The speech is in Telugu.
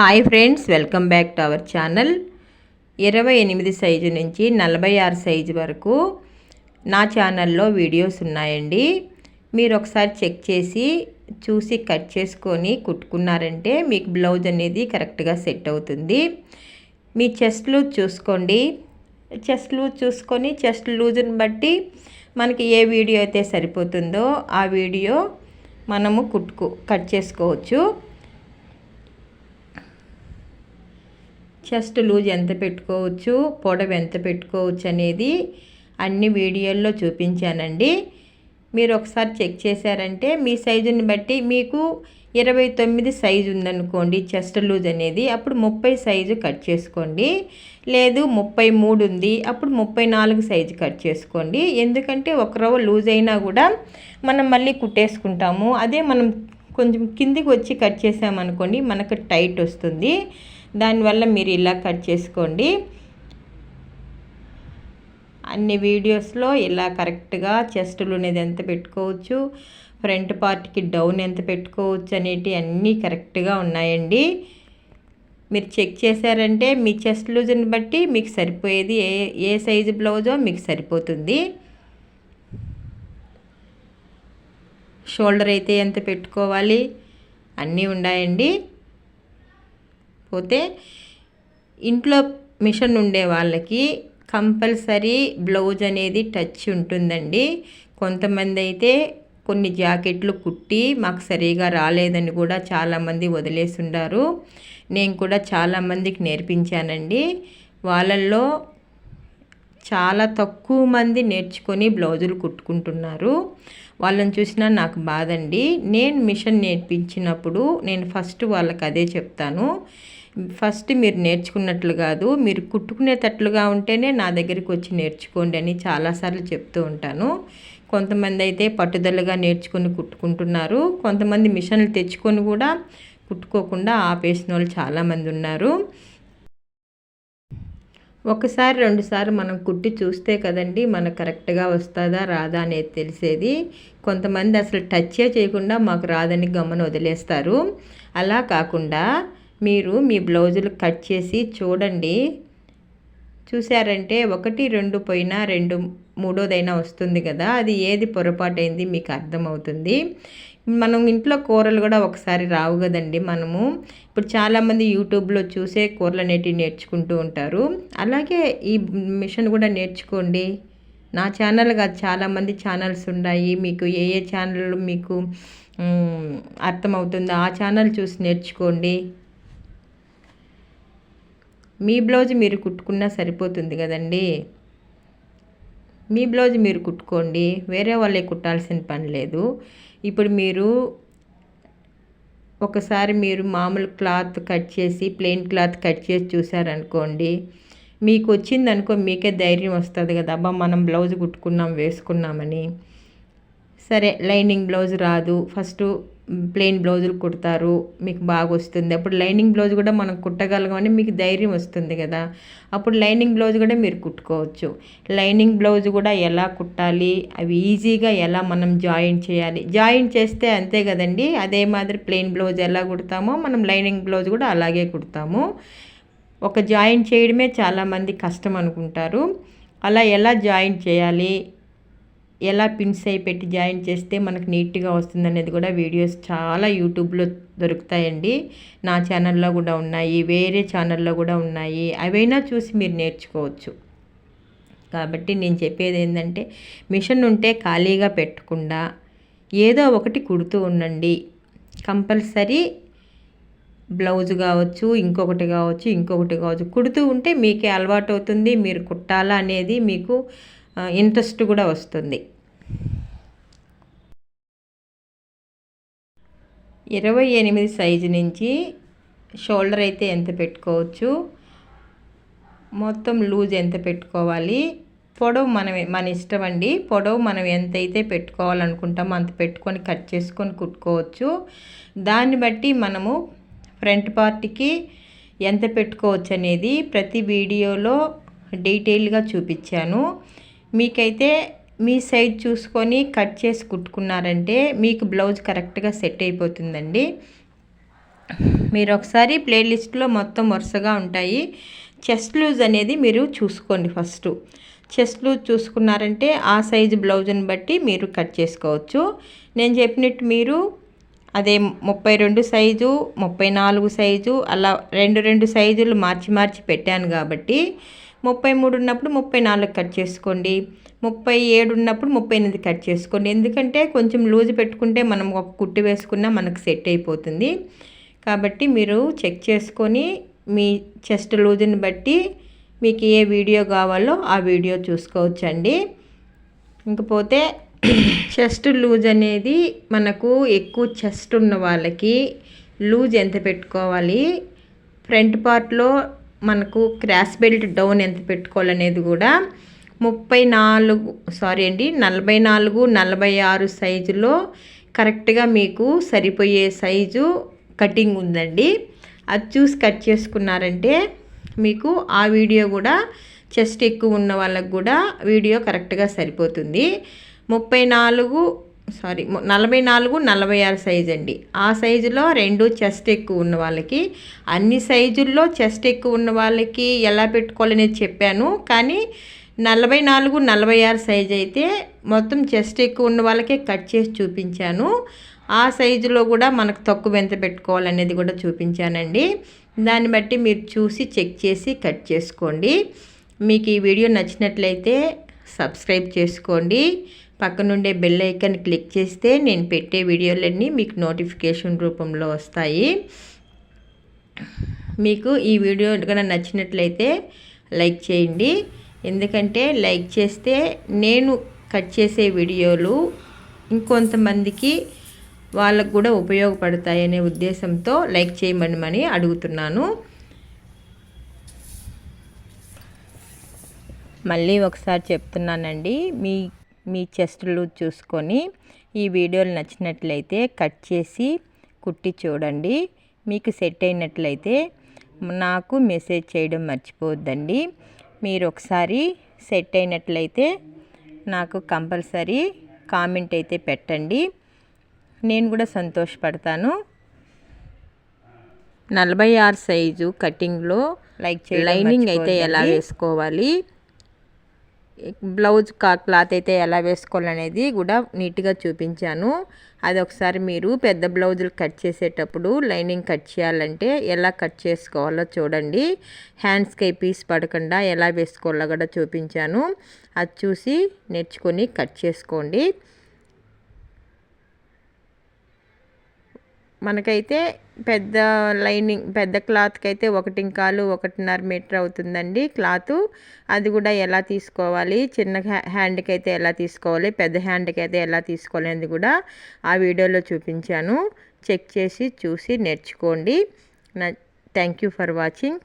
Hi friends welcome back to our channel ఇరవై ఎనిమిది సైజు నుంచి నలభై ఆరు సైజు వరకు నా ఛానల్లో వీడియోస్ ఉన్నాయండి. మీరు ఒకసారి చెక్ చేసి చూసి కట్ చేసుకొని కుట్టుకున్నారంటే మీకు బ్లౌజ్ అనేది కరెక్ట్గా సెట్ అవుతుంది. మీ చెస్ట్ లూజ్ చూసుకోండి. చెస్ట్ లూజ్ చూసుకొని చెస్ట్ లూజ్ని బట్టి మనకి ఏ వీడియో అయితే సరిపోతుందో ఆ వీడియో మనము కుట్టుకు కట్ చేసుకోవచ్చు. చెస్ట్ లూజ్ ఎంత పెట్టుకోవచ్చు పొడవు ఎంత పెట్టుకోవచ్చు అనేది అన్ని వీడియోల్లో చూపించానండి. మీరు ఒకసారి చెక్ చేశారంటే మీ సైజుని బట్టి మీకు ఇరవై తొమ్మిది సైజు ఉందనుకోండి చెస్ట్ లూజ్ అనేది అప్పుడు ముప్పై సైజు కట్ చేసుకోండి. లేదు ముప్పై మూడు ఉంది అప్పుడు ముప్పై నాలుగు సైజు కట్ చేసుకోండి. ఎందుకంటే ఒక రవ్వ లూజ్ అయినా కూడా మనం మళ్ళీ కుట్టేసుకుంటాము. అదే మనం కొంచెం కిందికి వచ్చి కట్ చేసామనుకోండి మనకు టైట్ వస్తుంది. దానివల్ల మీరు ఇలా కట్ చేసుకోండి. అన్ని వీడియోస్లో ఇలా కరెక్ట్గా చెస్టులు అనేది ఎంత పెట్టుకోవచ్చు ఫ్రంట్ పార్ట్కి డౌన్ ఎంత పెట్టుకోవచ్చు అనేటి అన్నీ కరెక్ట్గా ఉన్నాయండి. మీరు చెక్ చేశారంటే మీ చెస్ట్ లూజ్ని బట్టి మీకు సరిపోయేది ఏ ఏ సైజు బ్లౌజో మీకు సరిపోతుంది. షోల్డర్ అయితే ఎంత పెట్టుకోవాలి అన్నీ ఉన్నాయండి. పోతే ఇంట్లో మిషన్ ఉండే వాళ్ళకి కంపల్సరీ బ్లౌజ్ అనేది టచ్ ఉంటుందండి. కొంతమంది అయితే కొన్ని జాకెట్లు కుట్టి మాకు సరిగా రాలేదని కూడా చాలామంది వదిలేసుండారు. నేను కూడా చాలామందికి నేర్పించానండి. వాళ్ళల్లో చాలా తక్కువ మంది నేర్చుకొని బ్లౌజులు కుట్టుకుంటున్నారు. వాళ్ళని చూసినా నాకు బాధండి. నేను మిషన్ నేర్పించినప్పుడు నేను ఫస్ట్ వాళ్ళకి అదే చెప్తాను. ఫస్ట్ మీరు నేర్చుకున్నట్లు కాదు మీరు కుట్టుకునేటట్లుగా ఉంటేనే నా దగ్గరికి వచ్చి నేర్చుకోండి అని చాలాసార్లు చెప్తూ ఉంటాను. కొంతమంది అయితే పట్టుదలగా నేర్చుకొని కుట్టుకుంటున్నారు కొంతమంది మిషన్లు తెచ్చుకొని కూడా కుట్టుకోకుండా ఆపేసిన వాళ్ళు చాలామంది ఉన్నారు. ఒకసారి రెండుసార్లు మనం కుట్టి చూస్తే కదండి మనకు కరెక్ట్గా వస్తుందా రాదా అనేది తెలిసేది. కొంతమంది అసలు టచ్చే చేయకుండా మాకు రాదని గమ్మను వదిలేస్తారు. అలా కాకుండా మీరు మీ బ్లౌజులు కట్ చేసి చూడండి. చూసారంటే ఒకటి రెండు పోయినా రెండు మూడోదైనా వస్తుంది కదా అది ఏది పొరపాటైంది మీకు అర్థమవుతుంది. మనం ఇంట్లో కూరలు కూడా ఒకసారి రావు కదండి మనము. ఇప్పుడు చాలామంది యూట్యూబ్లో చూసే కూరలు అనేటివి నేర్చుకుంటూ ఉంటారు. అలాగే ఈ మిషన్ కూడా నేర్చుకోండి. నా ఛానల్ కాదు చాలామంది ఛానల్స్ ఉన్నాయి. మీకు ఏ ఏ ఛానల్ మీకు అర్థమవుతుందో ఆ ఛానల్ చూసి నేర్చుకోండి. మీ బ్లౌజ్ మీరు కుట్టుకున్నా సరిపోతుంది కదండి. మీ బ్లౌజ్ మీరు కుట్టుకోండి. వేరే వాళ్ళే కుట్టాల్సిన పని లేదు. ఇప్పుడు మీరు ఒకసారి మీరు మామూలు క్లాత్ కట్ చేసి ప్లెయిన్ క్లాత్ కట్ చేసి చూసారనుకోండి మీకు వచ్చిందనుకో మీకే ధైర్యం వస్తుంది కదా. అబ్బా మనం బ్లౌజ్ కుట్టుకున్నాం వేసుకున్నామని. సరే లైనింగ్ బ్లౌజ్ రాదు. ఫస్ట్ ప్లెయిన్ బ్లౌజులు కుడతారు మీకు బాగా వస్తుంది అప్పుడు లైనింగ్ బ్లౌజ్ కూడా మనం కుట్టగలగమని మీకు ధైర్యం వస్తుంది కదా. అప్పుడు లైనింగ్ బ్లౌజ్ కూడా మీరు కుట్టుకోవచ్చు. లైనింగ్ బ్లౌజ్ కూడా ఎలా కుట్టాలి అవి ఈజీగా ఎలా మనం జాయిన్ చేయాలి. జాయిన్ చేస్తే అంతే కదండి అదే మాదిరి ప్లెయిన్ బ్లౌజ్ ఎలా కుడతామో మనం లైనింగ్ బ్లౌజ్ కూడా అలాగే కుడతాము. ఒక జాయిన్ చేయడమే చాలామంది కష్టం అనుకుంటారు. అలా ఎలా జాయిన్ చేయాలి ఎలా పిన్స్ అయి పెట్టి జాయిన్ చేస్తే మనకు నీట్గా వస్తుంది అనేది కూడా వీడియోస్ చాలా యూట్యూబ్లో దొరుకుతాయండి. నా ఛానల్లో కూడా ఉన్నాయి వేరే ఛానల్లో కూడా ఉన్నాయి. అవైనా చూసి మీరు నేర్చుకోవచ్చు. కాబట్టి నేను చెప్పేది ఏంటంటే మిషన్ ఉంటే ఖాళీగా పెట్టకుండా ఏదో ఒకటి కుడుతూ ఉండండి. కంపల్సరీ బ్లౌజ్ కావచ్చు ఇంకొకటి కావచ్చు ఇంకొకటి కావచ్చు. కుడుతూ ఉంటే మీకే అలవాటు అవుతుంది మీరు కుట్టాలా అనేది మీకు ఇంట్రెస్ట్ కూడా వస్తుంది. ఇరవై ఎనిమిది సైజు నుంచి షోల్డర్ అయితే ఎంత పెట్టుకోవచ్చు? మొత్తం లూజ్ ఎంత పెట్టుకోవాలి? పొడవు మనం మన ఇష్టం అండి. పొడవు మనం ఎంత అయితే పెట్టుకోవాలనుకుంటామో అంత పెట్టుకొని కట్ చేసుకొని కుట్టుకోవచ్చు. దాన్ని బట్టి మనము ఫ్రంట్ పార్ట్కి ఎంత పెట్టుకోవచ్చు అనేది ప్రతి వీడియోలో డీటెయిల్గా చూపించాను. మీకైతే మీ సైజ్ చూసుకొని కట్ చేసి కుట్టుకున్నారంటే మీకు బ్లౌజ్ కరెక్ట్గా సెట్ అయిపోతుందండి. మీరు ఒకసారి ప్లేలిస్ట్లో మొత్తం వరుసగా ఉంటాయి. చెస్ట్ లూజ్ అనేది మీరు చూసుకోండి ఫస్ట్. చెస్ట్ లూజ్ చూసుకున్నారంటే ఆ సైజు బ్లౌజ్ని బట్టి మీరు కట్ చేసుకోవచ్చు. నేను చెప్పినట్టు మీరు అదే ముప్పై రెండు సైజు ముప్పై నాలుగు సైజు అలా రెండు రెండు సైజులు మార్చి మార్చి పెట్టాను కాబట్టి ముప్పై మూడు ఉన్నప్పుడు ముప్పై నాలుగు కట్ చేసుకోండి. ముప్పై ఏడు ఉన్నప్పుడు ముప్పై ఎనిమిది కట్ చేసుకోండి. ఎందుకంటే కొంచెం లూజ్ పెట్టుకుంటే మనం ఒక కుట్టు వేసుకున్నా మనకు సెట్ అయిపోతుంది. కాబట్టి మీరు చెక్ చేసుకొని మీ చెస్ట్ లూజ్ని బట్టి మీకు ఏ వీడియో కావాలో ఆ వీడియో చూసుకోవచ్చండి. ఇంకపోతే చెస్ట్ లూజ్ అనేది మనకు ఎక్కువ చెస్ట్ ఉన్న వాళ్ళకి లూజ్ ఎంత పెట్టుకోవాలి? ఫ్రంట్ పార్ట్లో మనకు క్రాస్ బెల్ట్ డౌన్ ఎంత పెట్టుకోవాలనేది కూడా ముప్పై నాలుగు సారీ అండి నలభై నాలుగు నలభై ఆరు సైజులో కరెక్ట్గా మీకు సరిపోయే సైజు కటింగ్ ఉందండి. అది చూసి కట్ చేసుకున్నారంటే మీకు ఆ వీడియో కూడా చెస్ట్ ఎక్కువ ఉన్న వాళ్ళకు కూడా వీడియో కరెక్ట్గా సరిపోతుంది. ముప్పై నాలుగు సారీ నలభై నాలుగు నలభై ఆరు సైజ్ అండి. ఆ సైజులో రెండు చెస్ట్ ఎక్కువ ఉన్న వాళ్ళకి అన్ని సైజుల్లో చెస్ట్ ఎక్కువ ఉన్న వాళ్ళకి ఎలా పెట్టుకోవాలనేది చెప్పాను. కానీ నలభై నాలుగు నలభై ఆరు సైజ్ అయితే మొత్తం చెస్ట్ ఎక్కువ ఉన్న వాళ్ళకే కట్ చేసి చూపించాను. ఆ సైజులో కూడా మనకు తక్కువ ఎంత పెట్టుకోవాలనేది కూడా చూపించానండి. దాన్ని బట్టి మీరు చూసి చెక్ చేసి కట్ చేసుకోండి. మీకు ఈ వీడియో నచ్చినట్లయితే సబ్స్క్రైబ్ చేసుకోండి. పక్కనుండే బెల్ ఐకన్ క్లిక్ చేస్తే నేను పెట్టే వీడియోలన్నీ మీకు నోటిఫికేషన్ రూపంలో వస్తాయి. మీకు ఈ వీడియో కనుక నచ్చినట్లయితే లైక్ చేయండి. ఎందుకంటే లైక్ చేస్తే నేను కట్ చేసే వీడియోలు ఇంకొంతమందికి వాళ్ళకు కూడా ఉపయోగపడతాయనే ఉద్దేశంతో లైక్ చేయమని అడుగుతున్నాను. మళ్ళీ ఒకసారి చెప్తున్నానండి. మీ మీ చెస్టులు చూసుకొని ఈ వీడియోలు నచ్చినట్లయితే కట్ చేసి కుట్టి చూడండి. మీకు సెట్ అయినట్లయితే నాకు మెసేజ్ చేయడం మర్చిపోవద్దండి. మీరు ఒకసారి సెట్ అయినట్లయితే నాకు కంపల్సరీ కామెంట్ అయితే పెట్టండి. నేను కూడా సంతోషపడతాను. నలభై ఆరు సైజు కటింగ్లో లైక్ లైనింగ్ అయితే ఎలా వేసుకోవాలి? బ్లౌజ్ కా క్లాత్ అయితే ఎలా వేసుకోవాలనేది కూడా నీట్గా చూపించాను. అది ఒకసారి మీరు పెద్ద బ్లౌజులు కట్ చేసేటప్పుడు లైనింగ్ కట్ చేయాలంటే ఎలా కట్ చేసుకోవాలో చూడండి. హ్యాండ్స్కి పీస్ పడకుండా ఎలా వేసుకోవాలో కూడా చూపించాను. అది చూసి నేర్చుకొని కట్ చేసుకోండి. మనకైతే పెద్ద లైనింగ్ పెద్ద క్లాత్కి అయితే ఒకటి కాలు ఒకటిన్నర మీటర్ అవుతుందండి క్లాత్. అది కూడా ఎలా తీసుకోవాలి? చిన్న హ్యాండ్కి అయితే ఎలా తీసుకోవాలి? పెద్ద హ్యాండ్కి అయితే ఎలా తీసుకోవాలి అనేది కూడా ఆ వీడియోలో చూపించాను. చెక్ చేసి చూసి నేర్చుకోండి. నా థ్యాంక్ యూ ఫర్ వాచింగ్.